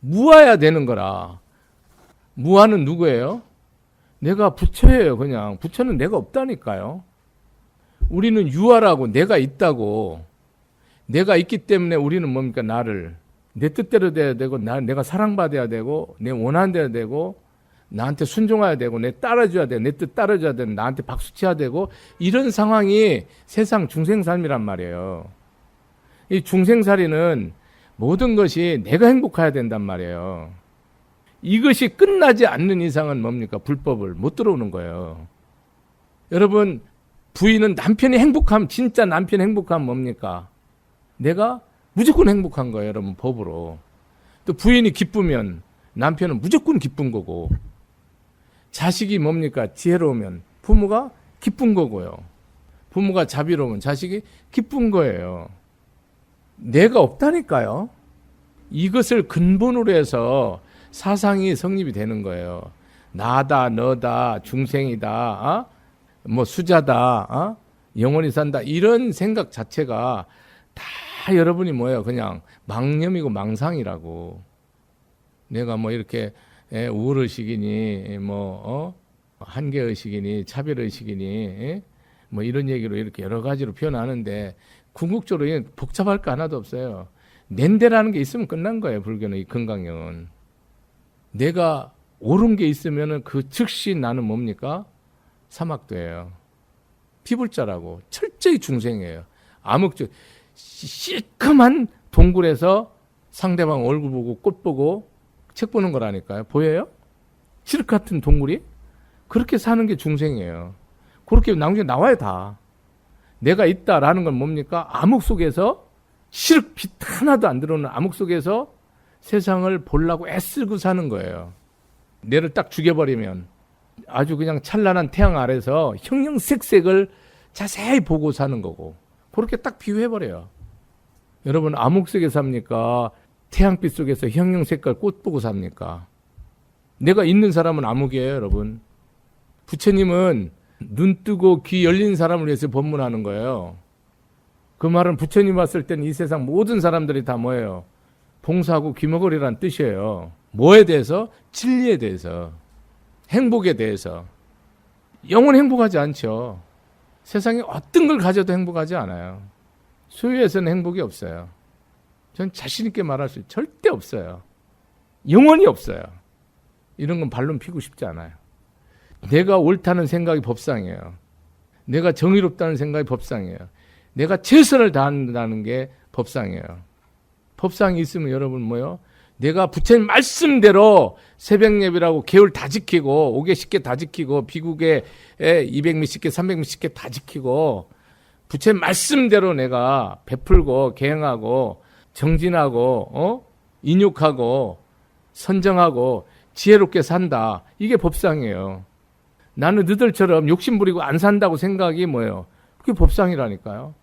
무아야 되는 거라. 무아는 누구예요? 내가 부처예요, 그냥. 부처는 내가 없다니까요. 우리는 유아라고 내가 있다고. 내가 있기 때문에 우리는 뭡니까? 나를 내 뜻대로 돼야 되고 나 내가 사랑받아야 되고 내 원하는 대로 되고 나한테 순종해야 되고 내 따라줘야 돼. 내 뜻 따라줘야 되고 나한테 박수 쳐야 되고 이런 상황이 세상 중생 삶이란 말이에요. 이 중생살이는 모든 것이 내가 행복해야 된단 말이에요. 이것이 끝나지 않는 이상은 뭡니까? 불법을 못 들어오는 거예요. 여러분, 부인은 남편이 행복하면, 진짜 남편이 행복하면 뭡니까? 내가 무조건 행복한 거예요, 여러분, 법으로. 또 부인이 기쁘면 남편은 무조건 기쁜 거고, 자식이 뭡니까? 지혜로우면 부모가 기쁜 거고요. 부모가 자비로우면 자식이 기쁜 거예요. 내가 없다니까요. 이것을 근본으로 해서 사상이 성립이 되는 거예요. 나다, 너다, 중생이다, 어? 뭐 수자다, 어? 영원히 산다 이런 생각 자체가 다 여러분이 뭐예요? 그냥 망념이고 망상이라고. 내가 뭐 이렇게 예, 우월의식이니 뭐 어? 한계 의식이니 차별 의식이니 예? 뭐 이런 얘기로 이렇게 여러 가지로 표현하는데 궁극적으로 복잡할 거 하나도 없어요. 낸데라는 게 있으면 끝난 거예요. 불교는 이 건강형은. 내가 옳은 게 있으면은 그 즉시 나는 뭡니까? 사막도예요. 피불자라고 철저히 중생이에요. 암흑적 시커먼 동굴에서 상대방 얼굴 보고 꽃 보고 책 보는 거라니까요. 보여요? 시륵 같은 동굴이 그렇게 사는 게 중생이에요. 그렇게 나중에 나와요 다. 내가 있다라는 건 뭡니까? 암흑 속에서 시륵 빛 하나도 안 들어오는 암흑 속에서 세상을 보려고 애쓰고 사는 거예요. 뇌를 딱 죽여버리면 아주 그냥 찬란한 태양 아래서 형형색색을 자세히 보고 사는 거고 그렇게 딱 비유해버려요. 여러분 암흑 속에 삽니까? 태양빛 속에서 형형색깔 꽃 보고 삽니까? 내가 있는 사람은 암흑이에요, 여러분. 부처님은 눈 뜨고 귀 열린 사람을 위해서 법문하는 거예요. 그 말은 부처님 왔을 때는 이 세상 모든 사람들이 다 뭐예요? 봉사하고 귀머거리란 뜻이에요. 뭐에 대해서? 진리에 대해서. 행복에 대해서. 영원 행복하지 않죠. 세상에 어떤 걸 가져도 행복하지 않아요. 소유에서는 행복이 없어요. 전 자신있게 말할 수 절대 없어요. 영원히 없어요. 이런 건 발론 피고 싶지 않아요. 내가 옳다는 생각이 법상이에요. 내가 정의롭다는 생각이 법상이에요. 내가 최선을 다한다는 게 법상이에요. 법상이 있으면 여러분 뭐요? 내가 부처님 말씀대로 새벽 예배라고 개월 다 지키고 5개 10개 다 지키고 비국에 200 몇십 개300 몇십 개다 지키고 부처님 말씀대로 내가 베풀고 계행하고 정진하고 어? 인육하고 선정하고 지혜롭게 산다. 이게 법상이에요. 나는 너들처럼 욕심 부리고 안 산다고 생각이 뭐예요? 그게 법상이라니까요.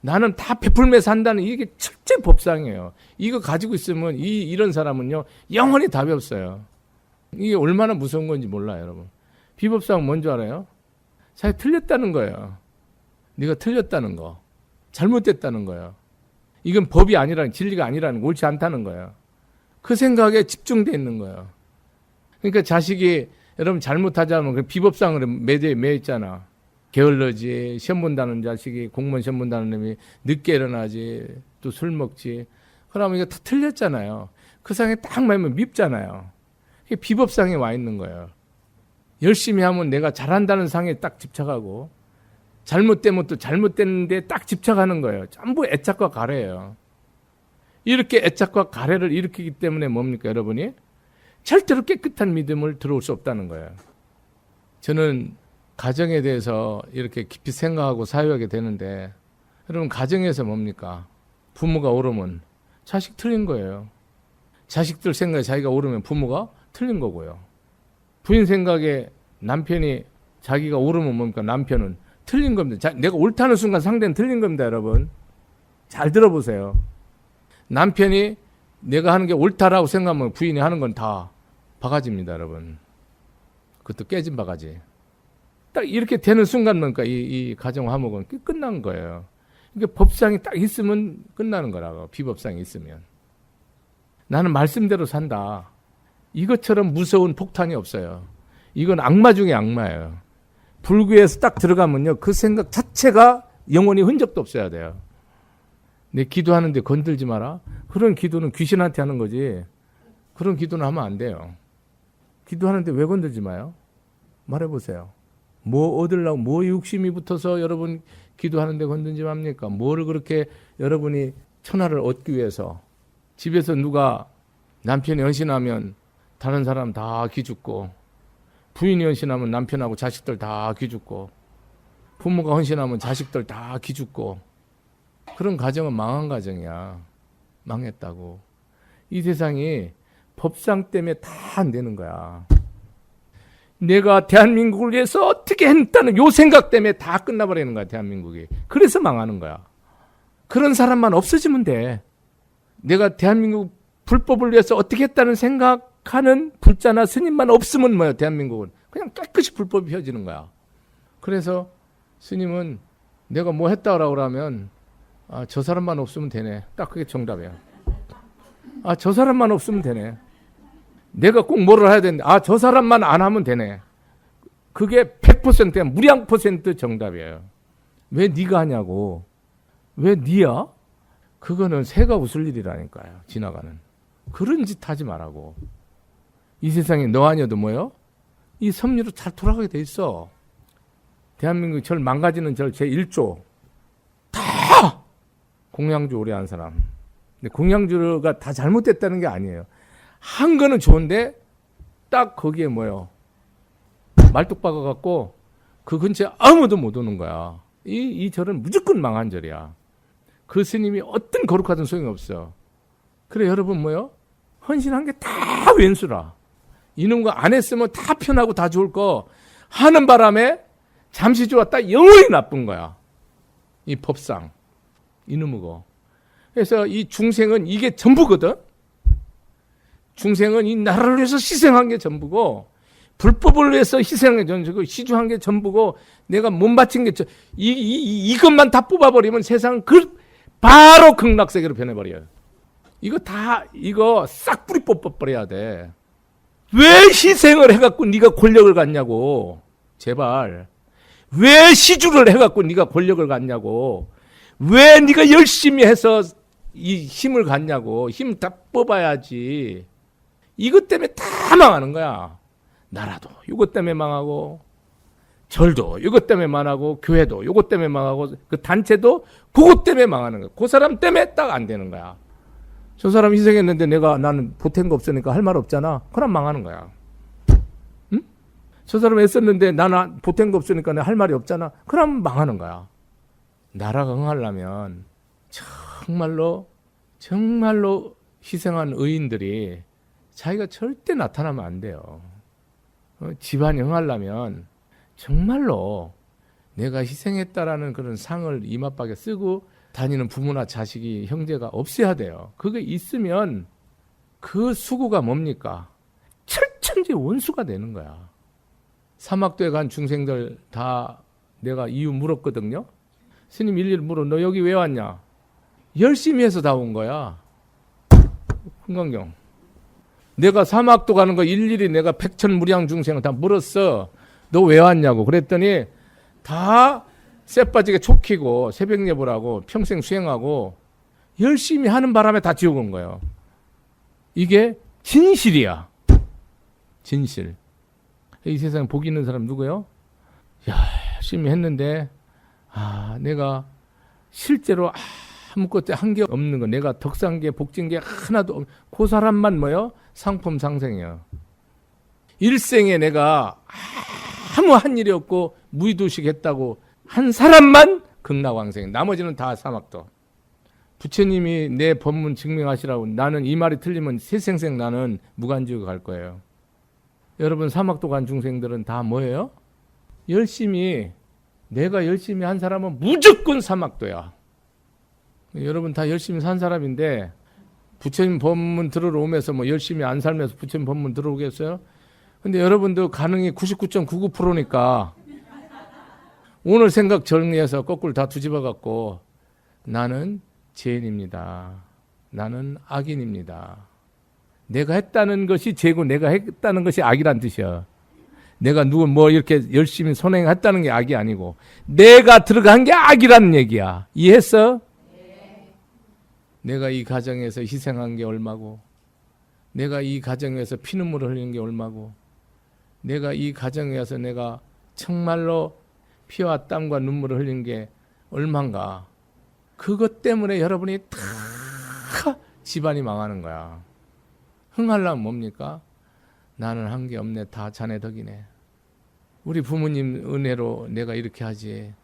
나는 다 베풀며 산다는 이게 철제 법상이에요. 이거 가지고 있으면 이 이런 사람은요 영원히 답이 없어요. 이게 얼마나 무서운 건지 몰라요, 여러분. 비법상은 뭔지 알아요? 자기 틀렸다는 거예요. 네가 틀렸다는 거, 잘못됐다는 거예요. 이건 법이 아니라는 진리가 아니라는 옳지 않다는 거예요. 그 생각에 집중돼 있는 거예요. 그러니까 자식이 여러분 잘못하자면 그 비법상으로 매대 매 있잖아. 게을러지, 시험 본다는 자식이 공무원 시험 본다는 놈이 늦게 일어나지, 또 술 먹지. 그러면 이거 다 틀렸잖아요. 그 상에 딱 맞으면 밉잖아요. 그게 비법상에 와 있는 거예요. 열심히 하면 내가 잘한다는 상에 딱 집착하고, 잘못되면 또 잘못됐는데 딱 집착하는 거예요. 전부 애착과 가래예요. 이렇게 애착과 가래를 일으키기 때문에 뭡니까, 여러분이? 절대로 깨끗한 믿음을 들어올 수 없다는 거예요. 저는 가정에 대해서 이렇게 깊이 생각하고 사유하게 되는데, 여러분, 가정에서 뭡니까? 부모가 옳으면 자식 틀린 거예요. 자식들 생각에 자기가 옳으면 부모가 틀린 거고요. 부인 생각에 남편이 자기가 옳으면 뭡니까? 남편은 틀린 겁니다. 자, 내가 옳다는 순간 상대는 틀린 겁니다, 여러분. 잘 들어보세요. 남편이 내가 하는 게 옳다라고 생각하면 부인이 하는 건 다 바가지입니다, 여러분. 그것도 깨진 바가지. 딱 이렇게 되는 순간 뭡니까? 이, 이 가정 화목은 끝난 거예요. 이게 법상이 딱 있으면 끝나는 거라고. 비법상이 있으면. 나는 말씀대로 산다. 이것처럼 무서운 폭탄이 없어요. 이건 악마 중에 악마예요. 불교에서 딱 들어가면요. 그 생각 자체가 영원히 흔적도 없어야 돼요. 내 기도하는데 건들지 마라. 그런 기도는 귀신한테 하는 거지. 그런 기도는 하면 안 돼요. 기도하는데 왜 건들지 마요? 말해보세요. 뭐 얻으려고, 뭐 욕심이 붙어서 여러분 기도하는데 건들지 맙니까? 뭐를 그렇게 여러분이 천하를 얻기 위해서 집에서 누가 남편이 헌신하면 다른 사람 다 기죽고 부인이 헌신하면 남편하고 자식들 다 기죽고 부모가 헌신하면 자식들 다 기죽고 그런 가정은 망한 가정이야. 망했다고. 이 세상이 법상 때문에 다 안 되는 거야. 내가 대한민국을 위해서 어떻게 했다는 요 생각 때문에 다 끝나버리는 거야, 대한민국이. 그래서 망하는 거야. 그런 사람만 없어지면 돼. 내가 대한민국 불법을 위해서 어떻게 했다는 생각하는 불자나 스님만 없으면 뭐야, 대한민국은. 그냥 깨끗이 불법이 펴지는 거야. 그래서 스님은 내가 뭐 했다라고 그러면 아, 저 사람만 없으면 되네. 딱 그게 정답이야. 아, 저 사람만 없으면 되네. 내가 꼭 뭐를 해야 되는데, 아, 저 사람만 안 하면 되네. 그게 100%야. 무량 퍼센트 정답이에요. 왜 네가 하냐고. 왜 네야? 그거는 새가 웃을 일이라니까요. 지나가는. 그런 짓 하지 말라고. 이 세상에 너 아니어도 뭐요? 이 섭리로 잘 돌아가게 돼 있어. 대한민국 절 망가지는 절 제1조. 다! 공양주 오래 한 사람. 근데 공양주가 다 잘못됐다는 게 아니에요. 한 거는 좋은데 딱 거기에 뭐요? 말뚝 박아갖고 그 근처에 아무도 못 오는 거야. 이, 이 절은 무조건 망한 절이야. 그 스님이 어떤 거룩하든 소용이 없어. 그래 여러분 뭐요? 헌신한 게 다 왼수라. 이놈 거안 했으면 다 편하고 다 좋을 거 하는 바람에 잠시 좋았다 영원히 나쁜 거야. 이 법상 이놈의 거. 그래서 이 중생은 이게 전부거든. 중생은 이 나라를 위해서 희생한 게 전부고 불법을 위해서 희생한 게 전부고 시주한 게 전부고 내가 못 바친 게 전- 이, 이, 이, 이것만 다 뽑아버리면 세상 그 바로 극락 세계로 변해버려요. 이거 다 이거 싹 뿌리 뽑아버려야 돼. 왜 희생을 해갖고 네가 권력을 갖냐고 제발 왜 시주를 해갖고 네가 권력을 갖냐고 왜 네가 열심히 해서 이 힘을 갖냐고. 힘 다 뽑아야지. 이것 때문에 다 망하는 거야. 나라도 이것 때문에 망하고 절도 이것 때문에 망하고 교회도 이것 때문에 망하고 그 단체도 그것 때문에 망하는 거야. 그 사람 때문에 딱 안 되는 거야. 저 사람 희생했는데 내가 나는 보탠 거 없으니까 할 말 없잖아. 그럼 망하는 거야. 응? 저 사람 애썼는데 나는 보탠 거 없으니까 내가 할 말이 없잖아. 그럼 망하는 거야 나라가 흥하려면 정말로 정말로 희생한 의인들이 자기가 절대 나타나면 안 돼요. 어, 집안이 흥하려면 정말로 내가 희생했다라는 그런 상을 이마박에 쓰고 다니는 부모나 자식이 형제가 없어야 돼요. 그게 있으면 그 수고가 뭡니까? 철천지 원수가 되는 거야. 사막도에 간 중생들 다 내가 이유 물었거든요. 스님 일일이 물어 너 여기 왜 왔냐? 열심히 해서 다 온 거야. 흥광경. 내가 사막도 가는 거 일일이 내가 백천무량 중생을 다 물었어. 너 왜 왔냐고. 그랬더니 다 쇠빠지게 촉히고 새벽 예보라고 평생 수행하고 열심히 하는 바람에 다 지옥 온 거예요. 이게 진실이야. 진실. 이 세상에 복 있는 사람 누구요? 야, 열심히 했는데 아, 내가 실제로 아무것도 한 게 없는 거, 내가 덕산 게 복진 게 하나도 없, 그 사람만 뭐요? 상품 상생이요. 일생에 내가 아무 한 일이 없고 무의도식 했다고 한 사람만 극락왕생. 나머지는 다 사막도. 부처님이 내 법문 증명하시라고 나는 이 말이 틀리면 세생생 나는 무간지옥 갈 거예요. 여러분 사막도 간 중생들은 다 뭐예요? 열심히 내가 열심히 한 사람은 무조건 사막도야. 여러분 다 열심히 산 사람인데 부처님 법문 들으러 오면서 뭐 열심히 안 살면서 부처님 법문 들어오겠어요? 근데 여러분도 가능이 99.99%니까 오늘 생각 정리해서 거꾸로 다 뒤집어 갖고 나는 죄인입니다. 나는 악인입니다. 내가 했다는 것이 죄고 내가 했다는 것이 악이란 뜻이야. 내가 누구 뭐 이렇게 열심히 선행했다는 게 악이 아니고 내가 들어간 게 악이라는 얘기야. 이해했어? 내가 이 가정에서 희생한 게 얼마고 내가 이 가정에서 피눈물을 흘린 게 얼마고 내가 이 가정에서 내가 정말로 피와 땀과 눈물을 흘린 게 얼만가 그것 때문에 여러분이 다 집안이 망하는 거야 흥하려면 뭡니까? 나는 한 게 없네. 다 자네 덕이네. 우리 부모님 은혜로 내가 이렇게 하지.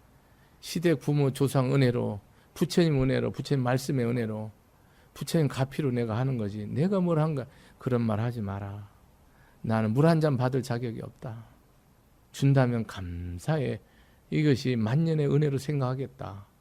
시댁 부모 조상 은혜로 부처님 은혜로 부처님 말씀의 은혜로 부처님 가피로 내가 하는 거지. 내가 뭘한 거야 그런 말 하지 마라. 나는 물 한 잔 받을 자격이 없다. 준다면 감사해. 이것이 만년의 은혜로 생각하겠다